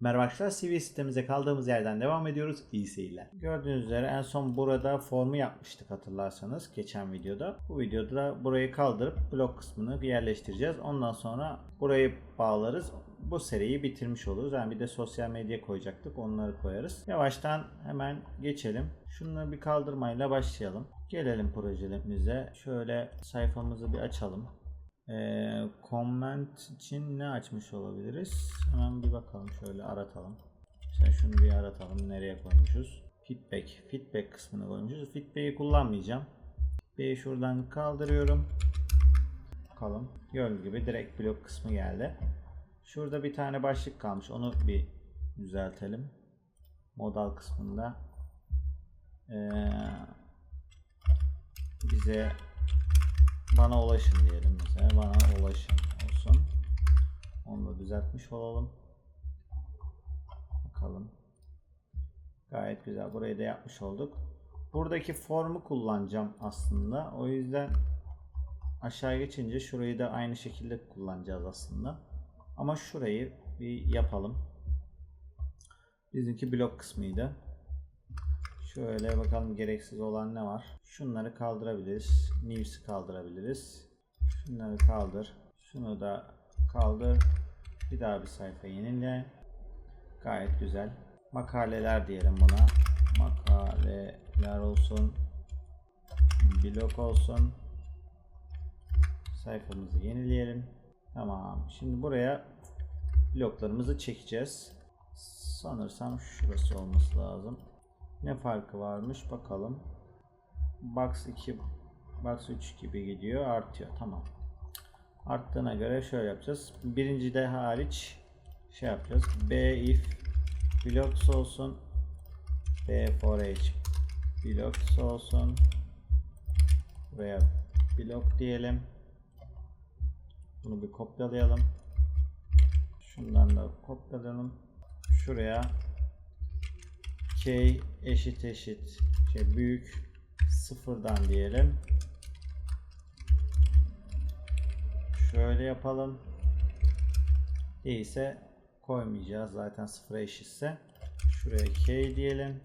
Merhaba arkadaşlar CV sitemize kaldığımız yerden devam ediyoruz. İyi seyirler. Gördüğünüz üzere en son burada formu yapmıştık hatırlarsanız geçen videoda. Bu videoda da burayı kaldırıp blok kısmını yerleştireceğiz. Ondan sonra burayı bağlarız. Bu seriyi bitirmiş oluruz. Yani bir de sosyal medya koyacaktık. Onları koyarız. Yavaştan hemen geçelim. Şunu bir kaldırmayla başlayalım. Gelelim projelerimize. Şöyle sayfamızı bir açalım. Ee, comment için ne açmış olabiliriz? Hemen bir bakalım şöyle aratalım. Mesela şunu bir aratalım. Nereye koymuşuz? Feedback. Feedback kısmını koymuşuz. Feedback'i kullanmayacağım. B'yi şuradan kaldırıyorum. Bakalım. Gördüğünüz gibi direkt blok kısmı geldi. Şurada bir tane başlık kalmış. Onu bir düzeltelim. Modal kısmında ee, bize bana ulaşın diyelim mesela. Bana ulaşın olsun. Onu da düzeltmiş olalım. Bakalım. Gayet güzel. Burayı da yapmış olduk. Buradaki formu kullanacağım aslında. O yüzden aşağı geçince şurayı da aynı şekilde kullanacağız aslında. Ama şurayı bir yapalım. Bizimki blok kısmıydı. Şöyle bakalım gereksiz olan ne var. Şunları kaldırabiliriz. News'i kaldırabiliriz. Şunları kaldır. Şunu da kaldır. Bir daha bir sayfa yenile. Gayet güzel. Makaleler diyelim buna. Makaleler olsun. Blok olsun. Sayfamızı yenileyelim. Tamam. Şimdi buraya bloklarımızı çekeceğiz. Sanırsam şurası olması lazım. Ne farkı varmış bakalım. Box 2 Box 3 gibi gidiyor artıyor tamam. Arttığına göre şöyle yapacağız. Birinci de hariç şey yapacağız. B if blocks olsun. B for h blocks olsun. Buraya blok diyelim. Bunu bir kopyalayalım. Şundan da kopyalayalım. Şuraya k eşit eşit şey büyük sıfırdan diyelim. Şöyle yapalım. Değilse koymayacağız zaten sıfıra eşitse. Şuraya k diyelim.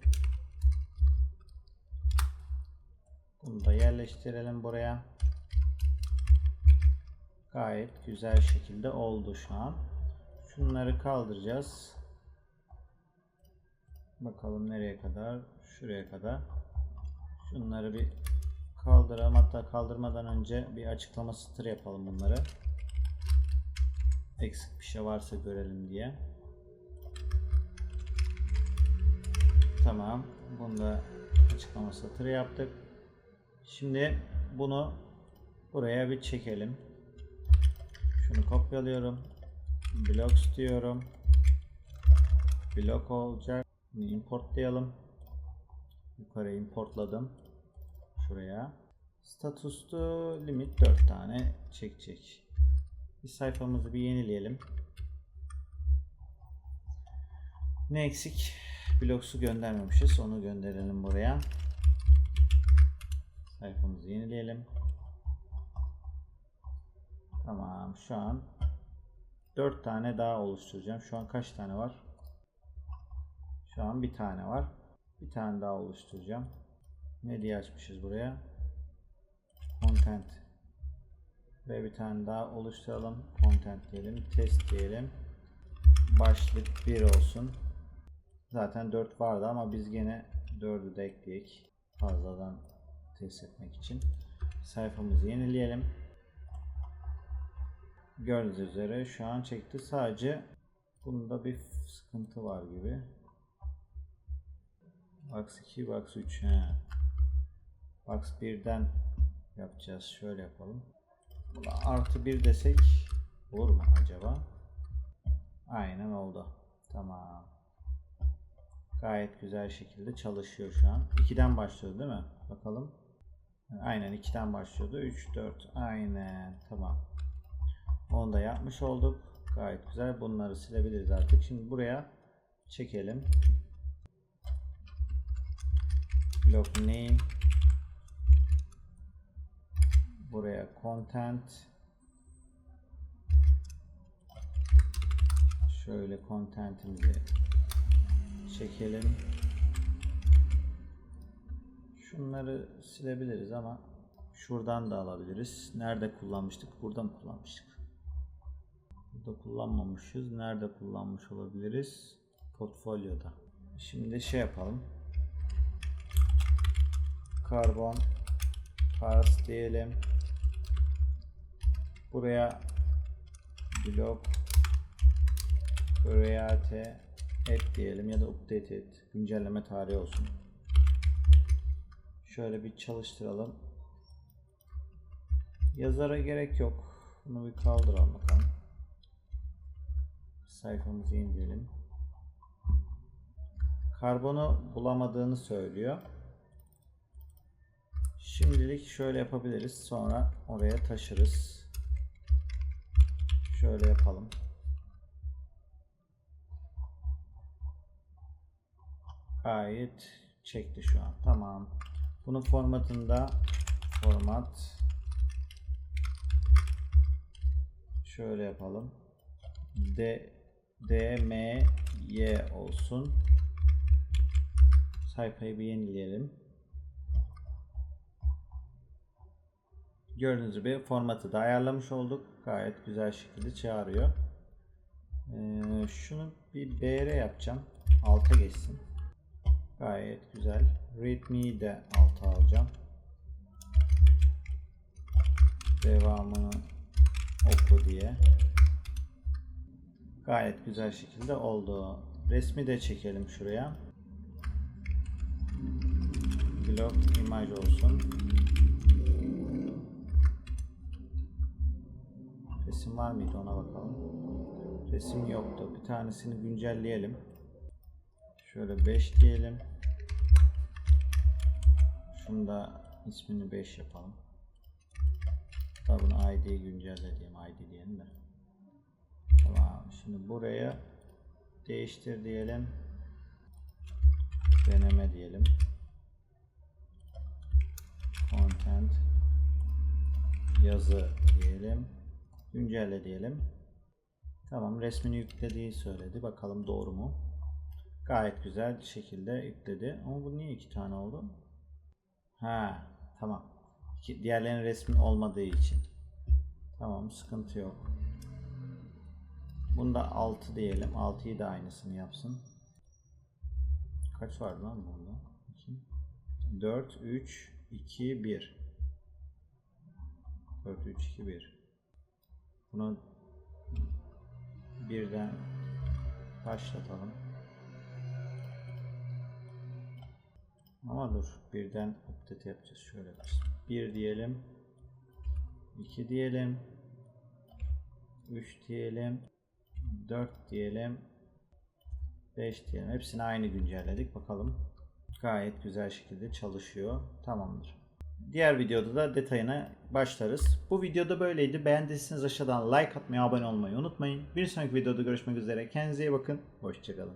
Bunu da yerleştirelim buraya. Gayet güzel şekilde oldu şu an. Şunları kaldıracağız. Bakalım nereye kadar? Şuraya kadar. Şunları bir kaldıralım. Hatta kaldırmadan önce bir açıklama satır yapalım bunları. Eksik bir şey varsa görelim diye. Tamam. Bunu da açıklama satırı yaptık. Şimdi bunu buraya bir çekelim. Şunu kopyalıyorum. Blocks diyorum. Blok olacak. Bunu importlayalım. Yukarı importladım. Şuraya. Status'tu limit 4 tane çekecek. Bir sayfamızı bir yenileyelim. Ne eksik? Bloks'u göndermemişiz. Onu gönderelim buraya. Sayfamızı yenileyelim. Tamam. Şu an 4 tane daha oluşturacağım. Şu an kaç tane var? Şu an bir tane var. Bir tane daha oluşturacağım. Ne diye açmışız buraya? Content. Ve bir tane daha oluşturalım. Content diyelim. Test diyelim. Başlık 1 olsun. Zaten 4 vardı ama biz gene 4'ü de ekleyek. Fazladan test etmek için. Sayfamızı yenileyelim. Gördüğünüz üzere şu an çekti. Sadece bunda bir sıkıntı var gibi. Box 2, box 3. He. Box 1'den yapacağız. Şöyle yapalım. Buna artı 1 desek olur mu acaba? Aynen oldu. Tamam. Gayet güzel şekilde çalışıyor şu an. 2'den başlıyor değil mi? Bakalım. Aynen 2'den başlıyordu. 3, 4. Aynen. Tamam. Onu da yapmış olduk. Gayet güzel. Bunları silebiliriz artık. Şimdi buraya çekelim. Block name. Buraya content. Şöyle contentimizi çekelim. Şunları silebiliriz ama şuradan da alabiliriz. Nerede kullanmıştık? Burada mı kullanmıştık? Burada kullanmamışız. Nerede kullanmış olabiliriz? Portfolyoda. Şimdi şey yapalım. Karbon parts diyelim. Buraya blok create et diyelim ya da update et. Güncelleme tarihi olsun. Şöyle bir çalıştıralım. Yazara gerek yok. Bunu bir kaldıralım bakalım. Sayfamızı indirelim. Karbonu bulamadığını söylüyor. Şimdilik şöyle yapabiliriz. Sonra oraya taşırız. Şöyle yapalım. Gayet çekti şu an. Tamam. Bunun formatında format şöyle yapalım. D D M Y olsun. Sayfayı bir yenileyelim. Gördüğünüz gibi formatı da ayarlamış olduk. Gayet güzel şekilde çağırıyor. Ee, şunu bir BR yapacağım. Alta geçsin. Gayet güzel. Readme'yi de alta alacağım. Devamını oku diye. Gayet güzel şekilde oldu. Resmi de çekelim şuraya. Blok imaj olsun. Resim var mıydı ona bakalım. Resim yoktu. Bir tanesini güncelleyelim. Şöyle 5 diyelim. Şunu da ismini 5 yapalım. Hatta bunu ID'yi güncelle diyeyim. ID diyelim de. Tamam. Şimdi buraya değiştir diyelim. Deneme diyelim. Content yazı diyelim. Güncelle diyelim. Tamam resmini yüklediği söyledi. Bakalım doğru mu? Gayet güzel şekilde yükledi. Ama bu niye iki tane oldu? Ha, tamam. Diğerlerinin resmi olmadığı için. Tamam, sıkıntı yok. Bunda 6 diyelim. 6'yı da aynısını yapsın. Kaç vardı lan bunda? 2 4 3 2 1 4 3 2 1 Bunu birden başlatalım. Ama dur birden update yapacağız. Şöyle. 1 diyelim. 2 diyelim. 3 diyelim. 4 diyelim. 5 diyelim. Hepsini aynı güncelledik. Bakalım. Gayet güzel şekilde çalışıyor. Tamamdır. Diğer videoda da detayına başlarız. Bu videoda böyleydi. Beğendiyseniz aşağıdan like atmayı, abone olmayı unutmayın. Bir sonraki videoda görüşmek üzere. Kendinize iyi bakın. Hoşçakalın.